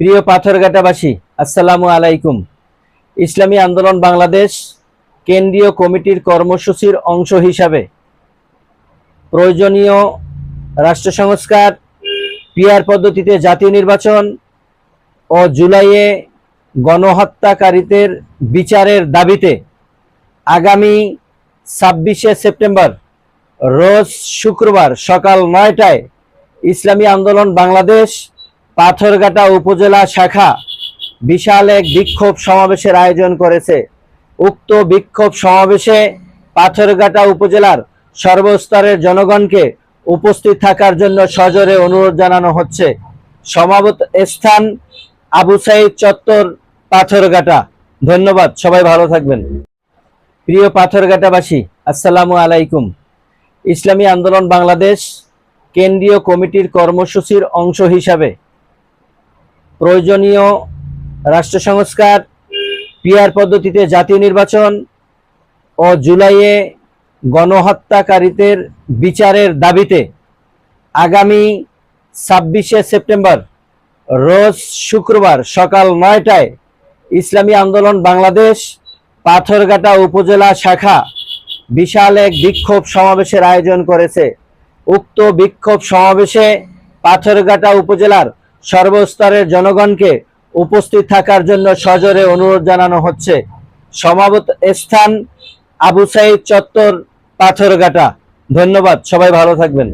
প্রিয় পাথরঘাটাবাসী, আসসালামু আলাইকুম। ইসলামী আন্দোলন বাংলাদেশ কেন্দ্রীয় কমিটির কর্মসূচির অংশ হিসাবে প্রয়োজনীয় রাষ্ট্র সংস্কার, পিআর পদ্ধতিতে জাতীয় নির্বাচন ও জুলাইয়ে গণহত্যাকারীদের বিচারের দাবিতে আগামী ছাব্বিশে সেপ্টেম্বর, রোজ শুক্রবার সকাল নয়টায় ইসলামী আন্দোলন বাংলাদেশ পাথরঘাটা উপজেলা শাখা বিশাল এক বিক্ষোভ সমাবেশের আয়োজন করেছে। উক্ত বিক্ষোভ সমাবেশে পাথরঘাটা উপজেলার সর্বস্তরের জনগণকে উপস্থিত থাকার জন্য সজোরে অনুরোধ জানানো হচ্ছে। সমাবত স্থান আবু সাইদ চত্বর পাথরঘাটা। ধন্যবাদ, সবাই ভালো থাকবেন। প্রিয় পাথরঘাটাবাসী, আসসালামু আলাইকুম। ইসলামী আন্দোলন বাংলাদেশ কেন্দ্রীয় কমিটির কর্মসূচির অংশ হিসাবে প্রয়োজনীয় রাষ্ট্র সংস্কার, পিআর পদ্ধতিতে জাতীয় নির্বাচন ও জুলাইয়ে গণহত্যাকারীদের বিচারের দাবিতে আগামী ছাব্বিশে সেপ্টেম্বর, রোজ শুক্রবার সকাল নয়টায় ইসলামী আন্দোলন বাংলাদেশ, পাথরঘাটা উপজেলা শাখা বিশাল এক বিক্ষোভ সমাবেশের আয়োজন করেছে। উক্ত বিক্ষোভ সমাবেশে পাথরঘাটা উপজেলার সর্বস্তরের জনগণকে উপস্থিত থাকার জন্য সজোরে অনুরোধ জানানো হচ্ছে। সমাবত স্থান আবু সাইদ চত্বর পাথরঘাটা। ধন্যবাদ, সবাই ভালো থাকবেন।